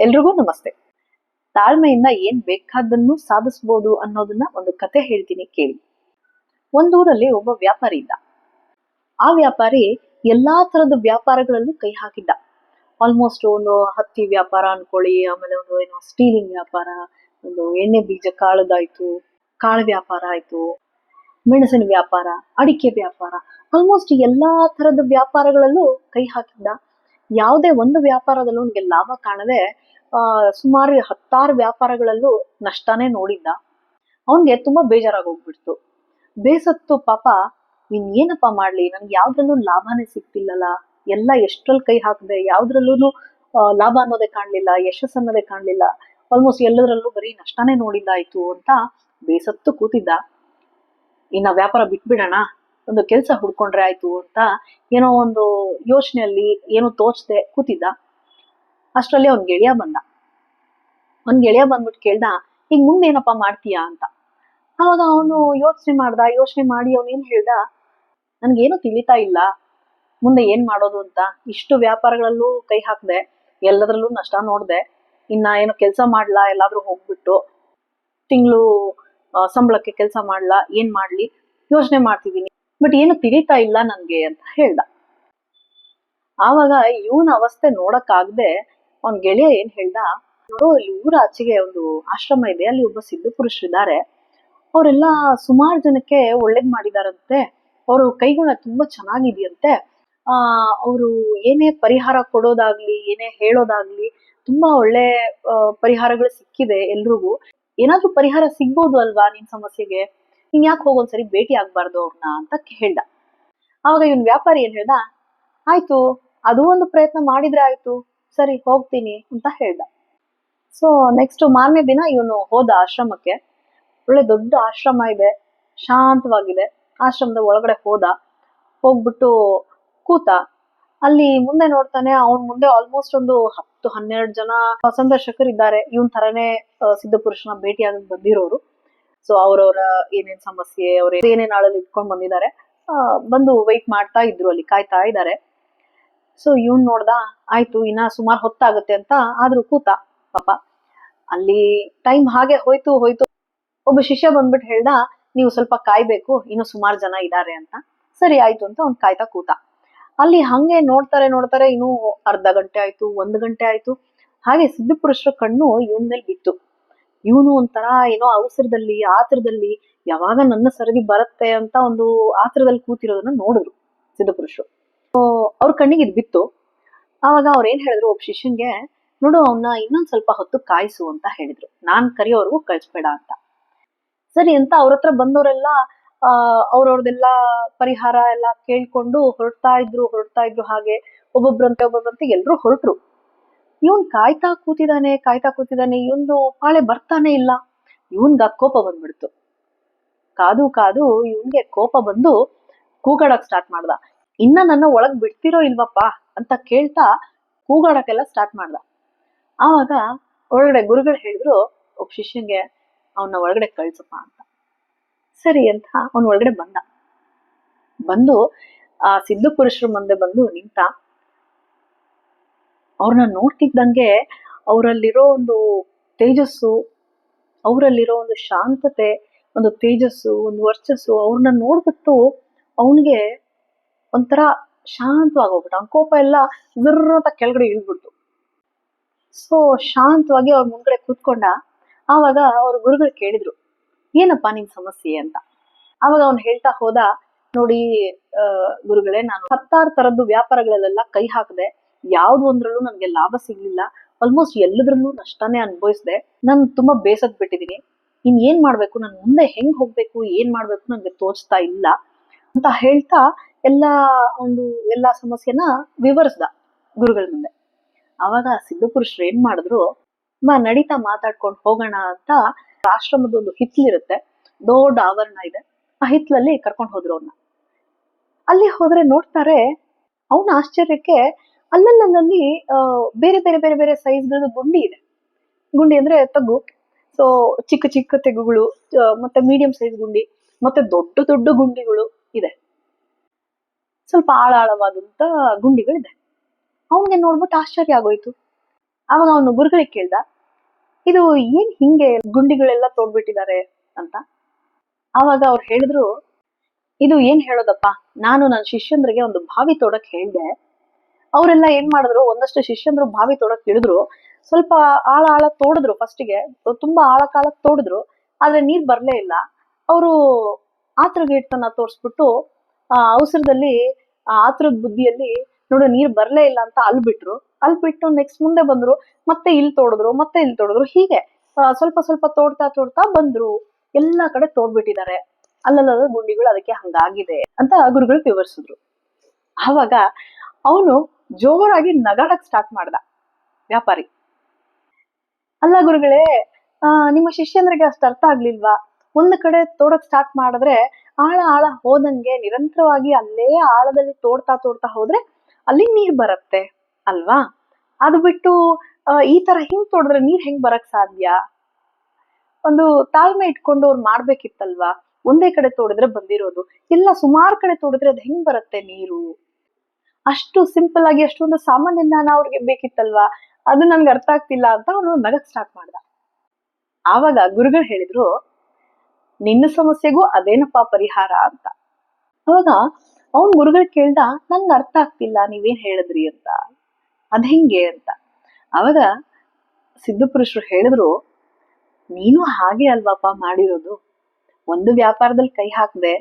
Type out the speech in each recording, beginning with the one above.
ಎಲ್ರಿಗೂ ನಮಸ್ತೆ. ತಾಳ್ಮೆಯಿಂದ ಏನ್ ಬೇಕಾದನ್ನು ಸಾಧಿಸಬಹುದು ಅನ್ನೋದನ್ನ ಒಂದು ಕತೆ ಹೇಳ್ತೀನಿ ಕೇಳಿ. ಒಂದೂರಲ್ಲಿ ಒಬ್ಬ ವ್ಯಾಪಾರಿ ಇದ್ದ. ಆ ವ್ಯಾಪಾರಿ ಎಲ್ಲಾ ತರದ ವ್ಯಾಪಾರಗಳಲ್ಲೂ ಕೈ ಹಾಕಿದ್ದ. ಆಲ್ಮೋಸ್ಟ್ ಒಂದು ಹತ್ತಿ ವ್ಯಾಪಾರ ಅನ್ಕೊಳ್ಳಿ, ಆಮೇಲೆ ಒಂದು ಏನೋ ಸ್ಟೀಲಿಂಗ್ ವ್ಯಾಪಾರ, ಒಂದು ಎಣ್ಣೆ ಬೀಜ ಕಾಳದಾಯ್ತು, ಕಾಳು ವ್ಯಾಪಾರ ಆಯ್ತು, ಮೆಣಸಿನ ವ್ಯಾಪಾರ, ಅಡಿಕೆ ವ್ಯಾಪಾರ ಆಲ್ಮೋಸ್ಟ್ ಎಲ್ಲಾ ತರದ ವ್ಯಾಪಾರಗಳಲ್ಲೂ ಕೈ ಹಾಕಿದ್ದ. ಯಾವುದೇ ಒಂದು ವ್ಯಾಪಾರದಲ್ಲೂ ಅವನಿಗೆ ಲಾಭ ಕಾಣದೆ ಸುಮಾರು ಹತ್ತಾರು ವ್ಯಾಪಾರಗಳಲ್ಲೂ ನಷ್ಟನೇ ನೋಡಿದ್ದ. ಅವನಿಗೆ ತುಂಬಾ ಬೇಜಾರಾಗಿ ಹೋಗ್ಬಿಡ್ತು ಬೇಸತ್ತು ಪಾಪ, ಇನ್ ಏನಪ್ಪ ಮಾಡ್ಲಿ? ನನ್ಗೆ ಯಾವ್ದ್ರಲ್ಲೂ ಲಾಭನೇ ಸಿಗ್ತಿಲ್ಲಲ್ಲ. ಎಲ್ಲ ಎಷ್ಟ್ರಲ್ಲಿ ಕೈ ಹಾಕಿದೆ? ಯಾವ್ದ್ರಲ್ಲೂ ಲಾಭ ಅನ್ನೋದೇ ಕಾಣ್ಲಿಲ್ಲ, ಯಶಸ್ಸು ಅನ್ನೋದೇ ಕಾಣ್ಲಿಲ್ಲ. ಆಲ್ಮೋಸ್ಟ್ ಎಲ್ಲದರಲ್ಲೂ ಬರೀ ನಷ್ಟನೇ ನೋಡಿದ್ದಾಯ್ತು ಅಂತ ಬೇಸತ್ತು ಕೂತಿದ್ದ. ಇನ್ನ ವ್ಯಾಪಾರ ಬಿಟ್ಬಿಡೋಣ? ಒಂದು ಕೆಲಸ ಹುಡ್ಕೊಂಡ್ರೆ ಆಯ್ತು ಅಂತ ಏನೋ ಒಂದು ಯೋಚನೆಯಲ್ಲಿ ಏನೋ ತೋಚದೆ ಕೂತಿದ್ದ. ಅಷ್ಟರಲ್ಲಿ ಅವ್ನ್ ಗೆಳೆಯ ಬಂದ. ಅವ್ನ್ ಗೆಳೆಯ ಬಂದ್ಬಿಟ್ಟು ಕೇಳ್ದ, ಈಗ ಮುಂದೆ ಏನಪ್ಪಾ ಮಾಡ್ತೀಯಾ? ಅಂತ. ಅವಾಗ ಅವನು ಯೋಚನೆ ಮಾಡ್ದ, ಯೋಚನೆ ಮಾಡಿ ಅವನೇನ್ ಹೇಳ್ದ, ನನ್ಗೇನು ತಿಳಿತಾ ಇಲ್ಲ. ಮುಂದೆ ಏನ್ ಮಾಡೋದು ಅಂತ. ಇಷ್ಟು ವ್ಯಾಪಾರಗಳಲ್ಲೂ ಕೈ ಹಾಕ್ದೆ, ಎಲ್ಲದರಲ್ಲೂ ನಷ್ಟ ನೋಡ್ದೆ. ಇನ್ನ ಏನೋ ಕೆಲಸ ಮಾಡ್ಲಾ, ಎಲ್ಲಾದ್ರೂ ಹೋಗ್ಬಿಟ್ಟು ತಿಂಗಳು ಸಂಬಳಕ್ಕೆ ಕೆಲಸ ಮಾಡ್ಲಾ, ಏನ್ ಮಾಡ್ಲಿ? ಯೋಚನೆ ಮಾಡ್ತಿದೀನಿ. ಬಟ್ ಏನು ತಿಳಿತಾ ಇಲ್ಲ ನನ್ಗೆ ಅಂತ ಹೇಳ್ದ. ಆವಾಗ ಇವನ ಅವಸ್ಥೆ ನೋಡಕ್ಕಾಗ್ದೆ ಅವ್ನ್ ಗೆಳೆಯ ಏನ್ ಹೇಳ್ದ, ನೋಡು ಇಲ್ಲಿ ಊರ ಆಚೆಗೆ ಒಂದು ಆಶ್ರಮ ಇದೆ, ಅಲ್ಲಿ ಒಬ್ಬ ಸಿದ್ಧ ಪುರುಷರಿದ್ದಾರೆ ಅವರೆಲ್ಲ ಸುಮಾರು ಜನಕ್ಕೆ ಒಳ್ಳೇದ್ ಮಾಡಿದಾರಂತೆ. ಅವರು ಕೈಗುಣ ತುಂಬಾ ಚೆನ್ನಾಗಿದೆಯಂತೆ. ಆ, ಅವರು ಏನೇ ಪರಿಹಾರ ಕೊಡೋದಾಗ್ಲಿ, ಏನೇ ಹೇಳೋದಾಗ್ಲಿ, ತುಂಬಾ ಒಳ್ಳೆ ಪರಿಹಾರಗಳು ಸಿಕ್ಕಿದೆ ಎಲ್ರಿಗೂ. ಏನಾದ್ರೂ ಪರಿಹಾರ ಸಿಗ್ಬೋದು ಅಲ್ವಾ ನಿನ್ ಸಮಸ್ಯೆಗೆ? ನೀನ್ ಯಾಕೆ ಹೋಗೊಂದ್ಸರಿ ಭೇಟಿ ಆಗ್ಬಾರ್ದು ಅವ್ರನ್ನ ಅಂತ ಹೇಳ್ದ ಆವಾಗ ಇವನ್ ವ್ಯಾಪಾರಿ ಏನ್ ಹೇಳ್ದ, ಆಯ್ತು, ಅದು ಒಂದು ಪ್ರಯತ್ನ ಮಾಡಿದ್ರೆ ಆಯ್ತು. ಸರಿ, ಹೋಗ್ತೀನಿ ಅಂತ ಹೇಳ್ದ. ಸೊ ನೆಕ್ಸ್ಟ್ ಮಾರನೇ ದಿನ ಇವನು ಹೋದ ಆಶ್ರಮಕ್ಕೆ. ಒಳ್ಳೆ ದೊಡ್ಡ ಆಶ್ರಮ ಇದೆ, ಶಾಂತವಾಗಿದೆ. ಆಶ್ರಮದ ಒಳಗಡೆ ಹೋದ, ಹೋಗ್ಬಿಟ್ಟು ಕೂತ, ಅಲ್ಲಿ ಮುಂದೆ ನೋಡ್ತಾನೆ ಅವನ್ ಮುಂದೆ ಆಲ್ಮೋಸ್ಟ್ ಒಂದು ಹತ್ತು, ಹನ್ನೆರಡು ಜನ ಸಂದರ್ಶಕರು ಇದ್ದಾರೆ ಇವನ್ ತರನೇ ಸಿದ್ಧ ಪುರುಷನ ಆಗಕ್ಕೆ ಬಂದಿರೋರು. ಸೊ ಅವ್ರವ್ರ ಏನೇನ್ ಸಮಸ್ಯೆ, ಅವ್ರ ಏನೇನ್ ಆಳಲ್ಲಿ ಇಟ್ಕೊಂಡ್ ಬಂದಿದ್ದಾರೆ. ಬಂದು ವೈಟ್ ಮಾಡ್ತಾ ಇದ್ರು ಅಲ್ಲಿ, ಕಾಯ್ತಾ ಇದ್ದಾರೆ. ಸೊ ಇವನ್ ನೋಡ್ದ, ಆಯ್ತು, ಇನ್ನ ಸುಮಾರು ಹೊತ್ತಾಗುತ್ತೆ ಅಂತ ಆದ್ರೂ ಕೂತ, ಪಾಪ. ಅಲ್ಲಿ ಟೈಮ್ ಹಾಗೆ ಹೋಯ್ತು ಹೋಯ್ತು. ಒಬ್ಬ ಶಿಷ್ಯ ಬಂದ್ಬಿಟ್ಟು ಹೇಳ್ದ, ನೀವು ಸ್ವಲ್ಪ ಕಾಯ್ಬೇಕು, ಇನ್ನು ಸುಮಾರು ಜನ ಇದ್ದಾರೆ ಅಂತ. ಸರಿ, ಆಯ್ತು, ಅಂತ ಅವ್ನ್ ಕಾಯ್ತಾ ಕೂತ. ಅಲ್ಲಿ ಹಂಗೆ ನೋಡ್ತಾರೆ ನೋಡ್ತಾರೆ, ಇನ್ನು ಅರ್ಧ ಗಂಟೆ ಆಯ್ತು, ಒಂದ್ ಗಂಟೆ ಆಯ್ತು. ಹಾಗೆ ಸಿದ್ಧಪುರುಷರ ಕಣ್ಣು ಇವನ್ ಮೇಲೆ ಬಿತ್ತು. ಇವನು ಒಂಥರ ಏನೋ ಅವಸರದಲ್ಲಿ, ಆತರದಲ್ಲಿ, ಯಾವಾಗ ನನ್ನ ಸರದಿ ಬರುತ್ತೆ ಅಂತ ಒಂದು ಆತರದಲ್ಲಿ ಕೂತಿರೋದನ್ನ ನೋಡಿದ್ರು ಸಿದ್ಧ ಪುರುಷರು. ಅವ್ರ ಕಣ್ಣಿಗೆ ಇದು ಬಿತ್ತು. ಆವಾಗ ಅವ್ರ ಏನ್ ಹೇಳಿದ್ರು, ಒಬ್ಬ ಶಿಷ್ಯನ್ಗೆ, ನೋಡು ಅವನ್ನ ಇನ್ನೊಂದ್ ಸ್ವಲ್ಪ ಹೊತ್ತು ಕಾಯಿಸು ಅಂತ ಹೇಳಿದ್ರು. ನಾನ್ ಕರಿಯೋವರೆಗೂ ಕಳ್ಸ್ಬೇಡ ಅಂತ. ಸರಿ ಅಂತ ಅವ್ರ ಹತ್ರ ಬಂದವರೆಲ್ಲ ಆ, ಅವ್ರವ್ರದೆಲ್ಲ ಪರಿಹಾರ ಎಲ್ಲ ಕೇಳ್ಕೊಂಡು ಹೊರಡ್ತಾ ಇದ್ರು ಹೊರಡ್ತಾ ಇದ್ರು ಹಾಗೆ. ಒಬ್ಬೊಬ್ರಂತೆ ಒಬ್ಬೊಬ್ರಂತೆ ಎಲ್ರು ಹೊರಟ್ರು. ಇವನ್ ಕಾಯ್ತಾ ಕೂತಿದಾನೆ ಕಾಯ್ತಾ ಕೂತಿದಾನೆ, ಇವನ್ದು ಪಾಳೆ ಬರ್ತಾನೆ ಇಲ್ಲ. ಇವನ್ಗ ಕೋಪ ಬಂದ್ಬಿಡ್ತು. ಕಾದು ಕಾದು ಇವನ್ಗೆ ಕೋಪ ಬಂದು ಕೂಗಾಡಕ್ ಸ್ಟಾರ್ಟ್ ಮಾಡ್ದ. ಇನ್ನ ನನ್ನ ಒಳಗ್ ಬಿಡ್ತಿರೋ ಇಲ್ವಪ್ಪ ಅಂತ ಕೇಳ್ತಾ ಕೂಗಾಡಕ್ಕೆಲ್ಲ ಸ್ಟಾರ್ಟ್ ಮಾಡ್ದ. ಆವಾಗ ಒಳಗಡೆ ಗುರುಗಳು ಹೇಳಿದ್ರು, ಒಬ್ಬ ಶಿಷ್ಯನ್ಗೆ ಅವನ ಒಳಗಡೆ ಕಳ್ಸಪ್ಪ ಅಂತ. ಸರಿ ಅಂತ ಅವನ ಒಳಗಡೆ ಬಂದ. ಬಂದು ಆ ಸಿದ್ಧ ಪುರುಷರ ಮುಂದೆ ಬಂದು ನಿಂತ, ಅವ್ರನ್ನ ನೋಡ್ತಿದ್ದಂಗೆ ಅವರಲ್ಲಿರೋ ಒಂದು ತೇಜಸ್ಸು, ಅವರಲ್ಲಿರೋ ಒಂದು ಶಾಂತತೆ, ಒಂದು ತೇಜಸ್ಸು, ಒಂದು ವರ್ಚಸ್ಸು ಅವ್ರನ್ನ ನೋಡ್ಬಿಟ್ಟು ಅವನಿಗೆ ಒಂಥರ ಶಾಂತವಾಗೋಗ್ಬಿಟ್ಟು. ಅವ್ನ ಕೋಪ ಎಲ್ಲ ಜರ್ರ ಅಂತ ಕೆಳಗಡೆ ಇಳ್ಬಿಡ್ತು ಸೊ ಶಾಂತವಾಗಿ ಅವ್ರ ಮುಂದ್ಗಡೆ ಕೂತ್ಕೊಂಡ, ಆವಾಗ ಅವ್ರ ಗುರುಗಳು ಕೇಳಿದ್ರು, ಏನಪ್ಪಾ ನಿನ್ ಸಮಸ್ಯೆ ಅಂತ? ಆವಾಗ ಅವ್ನು ಹೇಳ್ತಾ ಹೋದ, ನೋಡಿ ಗುರುಗಳೇ, ನಾನು ಹತ್ತಾರು ತರದ್ದು ವ್ಯಾಪಾರಗಳಲ್ಲೆಲ್ಲ ಕೈ ಹಾಕದೆ, ಯಾವ್ದು ಒಂದ್ರಲ್ಲೂ ನನ್ಗೆ ಲಾಭ ಸಿಗ್ಲಿಲ್ಲ. ಆಲ್ಮೋಸ್ಟ್ ಎಲ್ಲದ್ರಲ್ಲೂ ನಷ್ಟನೇ ಅನುಭವಿಸಿದೆ. ನಾನು ತುಂಬಾ ಬೇಸತ್ ಬಿಟ್ಟಿದೀನಿ. ಇನ್ ಏನ್ ಮಾಡ್ಬೇಕು? ನಾನು ಮುಂದೆ ಹೆಂಗ್ ಹೋಗ್ಬೇಕು? ಏನ್ ಮಾಡ್ಬೇಕು? ನನ್ಗೆ ತೋಚ್ತಾ ಇಲ್ಲ. ಅಂತ ಹೇಳ್ತಾ ಎಲ್ಲಾ ಒಂದು ಎಲ್ಲಾ ಸಮಸ್ಯೆನ ವಿವರಿಸ್ದ ಗುರುಗಳ ಮುಂದೆ. ಅವಾಗ ಸಿದ್ಧಪುರುಷರು ಏನ್ ಮಾಡಿದ್ರು, ಬಾ, ನಡೀತಾ ಮಾತಾಡ್ಕೊಂಡು ಹೋಗೋಣ ಅಂತ ಆಶ್ರಮದ ಒಂದು ಹಿತ್ಲಿರುತ್ತೆ, ದೊಡ್ಡ ಆವರಣ ಇದೆ, ಆ ಹಿತ್ಲಲ್ಲಿ ಕರ್ಕೊಂಡು ಹೋದ್ರು ಅವ್ರನ್ನ ಅಲ್ಲಿ ಹೋದ್ರೆ ನೋಡ್ತಾರೆ, ಅವನ ಆಶ್ಚರ್ಯಕ್ಕೆ ಅಲ್ಲಲ್ಲಲ್ಲಿ ಬೇರೆ ಬೇರೆ ಬೇರೆ ಬೇರೆ ಸೈಜ್ಗಳ ಗುಂಡಿ ಇದೆ. ಗುಂಡಿ ಅಂದ್ರೆ ತಗ್ಗು. ಸೊ ಚಿಕ್ಕ ಚಿಕ್ಕ ತೆಗುಗಳು ಮತ್ತೆ ಮೀಡಿಯಂ ಸೈಜ್ ಗುಂಡಿ, ಮತ್ತೆ ದೊಡ್ಡ ದೊಡ್ಡ ಗುಂಡಿಗಳು. ಸ್ವಲ್ಪ ಆಳ ಆಳವಾದಂತ ಗುಂಡಿಗಳಿದೆ. ಅವನಿಗೆ ನೋಡ್ಬಿಟ್ಟು ಆಶ್ಚರ್ಯ ಆಗೋಯ್ತು. ಅವಾಗ ಅವನು ಗುರುಗಳಿಗೆ ಕೇಳ್ದ, ಇದು ಏನ್ ಹಿಂಗೆ ಗುಂಡಿಗಳೆಲ್ಲ ತೋಡ್ಬಿಟ್ಟಿದ್ದಾರೆ? ಅಂತ. ಆವಾಗ ಅವ್ರು ಹೇಳಿದ್ರು, ಇದು ಏನ್ ಹೇಳೋದಪ್ಪ? ನಾನು ನನ್ನ ಶಿಷ್ಯಂದ್ರಿಗೆ ಒಂದು ಬಾವಿ ತೋಡಕ್ ಹೇಳ್ದೆ. ಅವರೆಲ್ಲ ಏನ್ ಮಾಡಿದ್ರು, ಒಂದಷ್ಟು ಶಿಷ್ಯಂದ್ರು ಬಾವಿ ತೋಡಕ್ ಇಳಿದ್ರು. ಸ್ವಲ್ಪ ಆಳ ಆಳ ತೋಡಿದ್ರು ಫಸ್ಟಿಗೆ, ತುಂಬಾ ಆಳ ಕಾಲ ತೋಡಿದ್ರು, ಆದ್ರೆ ನೀರ್ ಬರ್ಲೇ ಇಲ್ಲ. ಅವರು ಆತ್ರಗೇಟ್ತನ ತೋರಿಸ್ಬಿಟ್ಟು, ಆ, ಅವಸರದಲ್ಲಿ ಆತ್ರದ ಬುದ್ಧಿಯಲ್ಲಿ ನೋಡು ನೀರ್ ಬರ್ಲೇ ಇಲ್ಲ ಅಂತ ಅಲ್ಲಿ ಬಿಟ್ರು ಅಲ್ಲಿ ಬಿಟ್ಟು ನೆಕ್ಸ್ಟ್ ಮುಂದೆ ಬಂದ್ರು, ಮತ್ತೆ ಇಲ್ಲಿ ತೋಡಿದ್ರು, ಮತ್ತೆ ಇಲ್ಲಿ ತೋಡಿದ್ರು, ಹೀಗೆ. ಸ್ವಲ್ಪ ಸ್ವಲ್ಪ ತೋಡ್ತಾ ತೋಡ್ತಾ ಬಂದ್ರು. ಎಲ್ಲಾ ಕಡೆ ತೋಡ್ಬಿಟ್ಟಿದ್ದಾರೆ. ಅಲ್ಲಲ್ಲದ ಗುಂಡಿಗಳು ಅದಕ್ಕೆ ಹಂಗಾಗಿದೆ ಅಂತ ಗುರುಗಳು ವಿವರಿಸಿದ್ರು. ಆವಾಗ ಅವನು ಜೋರಾಗಿ ನಗಾಡಕ್ ಸ್ಟಾರ್ಟ್ ಮಾಡ್ದ ವ್ಯಾಪಾರಿ. ಅಲ್ಲ ಗುರುಗಳೇ, ಆ, ನಿಮ್ಮ ಶಿಷ್ಯಂದ್ರಿಗೆ ಅಷ್ಟು ಅರ್ಥ ಆಗ್ಲಿಲ್ವಾ? ಒಂದ್ ಕಡೆ ತೋಡಕ್ ಸ್ಟಾರ್ಟ್ ಮಾಡಿದ್ರೆ ಆಳ ಆಳ ಹೋದಂಗೆ ನಿರಂತರವಾಗಿ ಅಲ್ಲೇ ಆಳದಲ್ಲಿ ತೋಡ್ತಾ ತೋಡ್ತಾ ಹೋದ್ರೆ ಅಲ್ಲಿ ನೀರ್ ಬರುತ್ತೆ ಅಲ್ವಾ? ಅದು ಬಿಟ್ಟು ಈ ತರ ಹಿಂಗ್ ತೋಡಿದ್ರೆ ನೀರ್ ಹೆಂಗ್ ಬರಕ್ ಸಾಧ್ಯ? ಒಂದು ತಾಳ್ಮೆ ಇಟ್ಕೊಂಡು ಅವ್ರು ಮಾಡ್ಬೇಕಿತ್ತಲ್ವಾ? ಒಂದೇ ಕಡೆ ತೋಡಿದ್ರೆ ಬಂದಿರೋದು. ಎಲ್ಲ ಸುಮಾರು ಕಡೆ ತೋಡಿದ್ರೆ ಅದು ಹೆಂಗ್ ಬರುತ್ತೆ ನೀರು? ಅಷ್ಟು ಸಿಂಪಲ್ ಆಗಿ ಅಷ್ಟೊಂದು ಸಾಮಾನ್ಯ ಜ್ಞಾನ ಅವ್ರಿಗೆ ಬೇಕಿತ್ತಲ್ವಾ? ಅದು ನನ್ಗೆ ಅರ್ಥ ಆಗ್ತಿಲ್ಲ ಅಂತ ಅವನು ನಗಕ್ ಸ್ಟಾರ್ಟ್ ಮಾಡ್ದ. ಆವಾಗ ಗುರುಗಳು ಹೇಳಿದ್ರು ನಿನ್ನ ಸಮಸ್ಯೆಗೂ ಅದೇನಪ್ಪ ಪರಿಹಾರ ಅಂತ. ಅವಾಗ ಅವನ್ ಗುರುಗಳು ಕೇಳ್ದ ನನ್ಗೆ ಅರ್ಥ ಆಗ್ತಿಲ್ಲ, ನೀವೇನ್ ಹೇಳಿದ್ರಿ ಅಂತ. ಅದ್ ಹೆಂಗೆ ಅಂತ? ಅವಾಗ ಸಿದ್ಧಪುರುಷರು ಹೇಳಿದ್ರು, ನೀನು ಹಾಗೆ ಅಲ್ವಾಪ ಮಾಡಿರೋದು. ಒಂದು ವ್ಯಾಪಾರದಲ್ಲಿ ಕೈ ಹಾಕದೆ,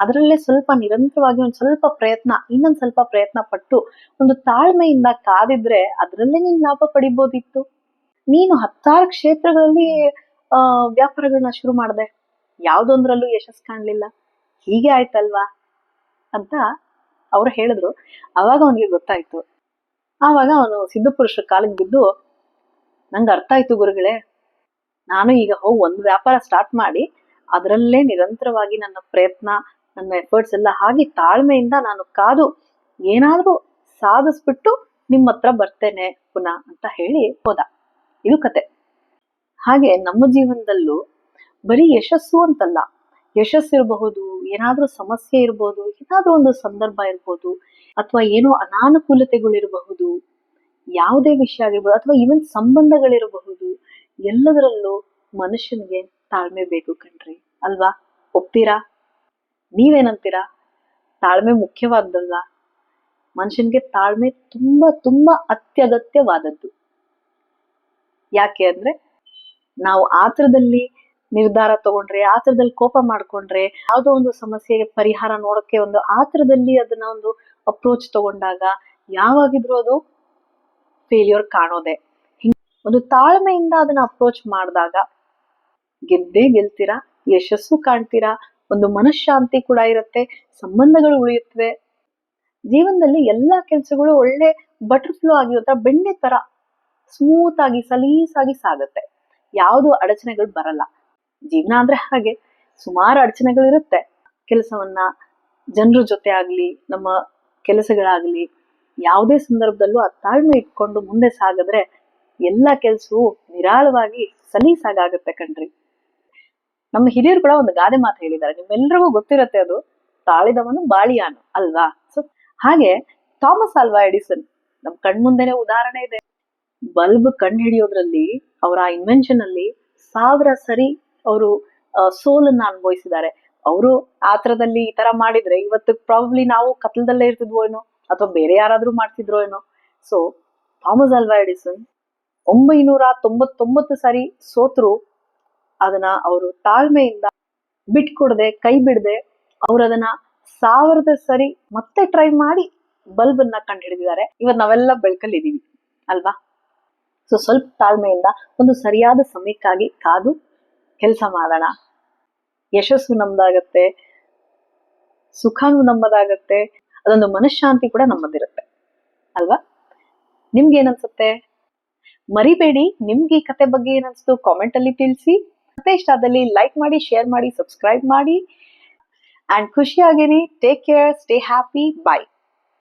ಅದರಲ್ಲೇ ಸ್ವಲ್ಪ ನಿರಂತರವಾಗಿ ಒಂದ್ ಸ್ವಲ್ಪ ಪ್ರಯತ್ನ, ಇನ್ನೊಂದ್ ಸ್ವಲ್ಪ ಪ್ರಯತ್ನ ಪಟ್ಟು ಒಂದು ತಾಳ್ಮೆಯಿಂದ ಕಾದಿದ್ರೆ ಅದರಲ್ಲೇ ನೀನ್ ಲಾಭ ಪಡಿಬೋದಿತ್ತು. ನೀನು ಹತ್ತಾರು ಕ್ಷೇತ್ರಗಳಲ್ಲಿ ವ್ಯಾಪಾರಗಳನ್ನ ಶುರು ಮಾಡಿದೆ. ಯಾವ್ದೊಂದ್ರಲ್ಲೂ ಯಶಸ್ ಕಾಣಲಿಲ್ಲ. ಹೀಗೆ ಆಯ್ತಲ್ವಾ? ಅಂತ ಅವರು ಹೇಳಿದ್ರು. ಅವಾಗ ಅವನಿಗೆ ಗೊತ್ತಾಯ್ತು. ಆವಾಗ ಅವನು ಸಿದ್ಧಪುರುಷರ ಕಾಲಿಗೆ ಬಿದ್ದು, ನಂಗೆ ಅರ್ಥ ಆಯ್ತು ಗುರುಗಳೇ. ನಾನು ಈಗ ಹೋಗಿ ಒಂದು ವ್ಯಾಪಾರ ಸ್ಟಾರ್ಟ್ ಮಾಡಿ, ಅದರಲ್ಲೇ ನಿರಂತರವಾಗಿ ನನ್ನ ಪ್ರಯತ್ನ, ನನ್ನ ಎಫರ್ಟ್ಸ್ ಎಲ್ಲ ಹಾಗೆ ತಾಳ್ಮೆಯಿಂದ ನಾನು ಕಾದು, ಏನಾದರೂ ಸಾಧಿಸ್ಬಿಟ್ಟು ನಿಮ್ಮ ಹತ್ರ ಬರ್ತೇನೆ ಪುನಃ ಅಂತ ಹೇಳಿ ಹೋದ. ಇದು ಕತೆ. ಹಾಗೆ ನಮ್ಮ ಜೀವನದಲ್ಲೂ ಬರೀ ಯಶಸ್ಸು ಅಂತಲ್ಲ. ಯಶಸ್ಸಿರಬಹುದು ಏನಾದ್ರೂ ಸಮಸ್ಯೆ ಇರಬಹುದು ಏನಾದ್ರೂ ಒಂದು ಸಂದರ್ಭ ಇರಬಹುದು ಅಥವಾ ಏನೋ ಅನಾನುಕೂಲತೆಗಳಿರಬಹುದು, ಯಾವುದೇ ವಿಷಯ ಆಗಿರ್ಬೋದು, ಅಥವಾ ಇವನ್ ಸಂಬಂಧಗಳಿರಬಹುದು, ಎಲ್ಲದರಲ್ಲೂ ಮನುಷ್ಯನಿಗೆ ತಾಳ್ಮೆ ಬೇಕು ಕಣ್ರಿ. ಅಲ್ವಾ? ಒಪ್ತೀರಾ? ನೀವೇನಂತೀರಾ? ತಾಳ್ಮೆ ಮುಖ್ಯವಾದ್ದಲ್ಲ ಮನುಷ್ಯನಿಗೆ ತಾಳ್ಮೆ ತುಂಬಾ ತುಂಬಾ ಅತ್ಯಗತ್ಯವಾದದ್ದು. ಯಾಕೆ ಅಂದ್ರೆ, ನಾವು ಆತರದಲ್ಲಿ ನಿರ್ಧಾರ ತಗೊಂಡ್ರೆ ಆತರದಲ್ಲಿ ಕೋಪ ಮಾಡ್ಕೊಂಡ್ರೆ, ಯಾವುದೋ ಒಂದು ಸಮಸ್ಯೆಗೆ ಪರಿಹಾರ ನೋಡಕ್ಕೆ ಒಂದು ಆತರದಲ್ಲಿ ಅದನ್ನ ಒಂದು ಅಪ್ರೋಚ್ ತಗೊಂಡಾಗ ಯಾವಾಗಿದ್ರು ಅದು ಫೇಲ್ಯೂರ್ ಕಾಣೋದೆ. ಒಂದು ತಾಳ್ಮೆಯಿಂದ ಅದನ್ನ ಅಪ್ರೋಚ್ ಮಾಡಿದಾಗ ಗೆದ್ದೇ ಗೆಲ್ತೀರಾ, ಯಶಸ್ಸು ಕಾಣ್ತೀರಾ, ಒಂದು ಮನಃಶಾಂತಿ ಕೂಡ ಇರುತ್ತೆ, ಸಂಬಂಧಗಳು ಉಳಿಯುತ್ತವೆ. ಜೀವನದಲ್ಲಿ ಎಲ್ಲಾ ಕೆಲಸಗಳು ಒಳ್ಳೆ ಬಟರ್ ಫ್ಲೋ ಆಗಿ ಒಂಥರ ಬೆಣ್ಣೆ ತರ ಸ್ಮೂತ್ ಆಗಿ, ಸಲೀಸಾಗಿ ಸಾಗುತ್ತೆ. ಯಾವುದು ಅಡಚಣೆಗಳು ಬರಲ್ಲ. ಜೀವನ ಅಂದ್ರೆ ಹಾಗೆ ಸುಮಾರು ಅಡಚಣೆಗಳಿರುತ್ತೆ. ಕೆಲಸವನ್ನ ಜನರ ಜೊತೆ ಆಗ್ಲಿ, ನಮ್ಮ ಕೆಲಸಗಳಾಗ್ಲಿ, ಯಾವುದೇ ಸಂದರ್ಭದಲ್ಲೂ ಆ ತಾಳ್ಮೆ ಇಟ್ಕೊಂಡು ಮುಂದೆ ಸಾಗಿದ್ರೆ ಎಲ್ಲ ಕೆಲಸವು ನಿರಾಳವಾಗಿ ಸಲೀಸಾಗುತ್ತೆ ಕಣ್ರಿ. ನಮ್ಮ ಹಿರಿಯರು ಕೂಡ ಒಂದು ಗಾದೆ ಮಾತು ಹೇಳಿದ್ದಾರೆ. ನಿಮ್ಮೆಲ್ಲರಿಗೂ ಗೊತ್ತಿರತ್ತೆ ಅದು, ತಾಳಿದವನು ಬಾಳಿಯಾನು, ಅಲ್ವಾ? ಸೊ ಹಾಗೆ ಥಾಮಸ್ ಅಲ್ವಾ ಎಡಿಸನ್, ನಮ್ ಕಣ್ಮುಂದೆನೆ ಉದಾಹರಣೆ ಇದೆ. ಬಲ್ಬ್ ಕಂಡು ಹಿಡಿಯೋದ್ರಲ್ಲಿ ಅವರ ಇನ್ವೆನ್ಷನ್ ಅಲ್ಲಿ ಸಾವಿರ ಸರಿ ಅವರು ಸೋಲನ್ನ ಅನುಭವಿಸಿದ್ದಾರೆ. ಅವರು ಥರದಲ್ಲಿ ಈ ತರ ಮಾಡಿದ್ರೆ ಇವತ್ತು ಪ್ರಾಬಬ್ಲಿ ನಾವು ಕತ್ಲದಲ್ಲೇ ಇರ್ತಿದ್ವೋ ಏನೋ, ಅಥವಾ ಬೇರೆ ಯಾರಾದ್ರೂ ಮಾಡ್ತಿದ್ರೋ ಏನೋ. ಸೊ ಥಾಮಸ್ ಅಲ್ವಾ ಎಡಿಸನ್ ಒಂಬೈನೂರ ತೊಂಬತ್ತೊಂಬತ್ತು ಸಾರಿ ಸೋತ್ರು. ಅದನ್ನ ಅವರು ತಾಳ್ಮೆಯಿಂದ ಬಿಟ್ಕೊಡದೆ, ಕೈ ಬಿಡದೆ, ಅವ್ರು ಅದನ್ನ ಸಾವಿರದ ಸರಿ ಮತ್ತೆ ಟ್ರೈ ಮಾಡಿ ಬಲ್ಬ್ ಅನ್ನ ಕಂಡು ಹಿಡಿದಿದ್ದಾರೆ ಇವತ್ತು ನಾವೆಲ್ಲ ಬೆಳಕಲ್ಲಿ ಇದ್ದೀವಿ ಅಲ್ವಾ? ಸೊ ಸ್ವಲ್ಪ ತಾಳ್ಮೆಯಿಂದ ಒಂದು ಸರಿಯಾದ ಸಮಯಕ್ಕಾಗಿ ಕಾದು ಕೆಲಸ ಮಾಡೋಣ. ಯಶಸ್ಸು ನಮ್ದಾಗತ್ತೆ. ಸುಖನೂ ನಮ್ಮದಾಗತ್ತೆ. ಅದೊಂದು ಮನಃಶಾಂತಿ ಕೂಡ ನಮ್ಮದಿರುತ್ತೆ. ಅಲ್ವಾ? ನಿಮ್ಗೆ ಏನನ್ಸುತ್ತೆ ಮರಿಬೇಡಿ. ನಿಮ್ಗೆ ಈ ಕತೆ ಬಗ್ಗೆ ಏನನ್ಸ್ತು ಕಾಮೆಂಟ್ ಅಲ್ಲಿ ತಿಳಿಸಿ. ಮತ್ತೆ ಇಷ್ಟ ಆದಲ್ಲಿ ಲೈಕ್ ಮಾಡಿ, ಶೇರ್ ಮಾಡಿ, ಸಬ್ಸ್ಕ್ರೈಬ್ ಮಾಡಿ. And ಖುಷಿಯಾಗಿರಿ. Take care stay happy bye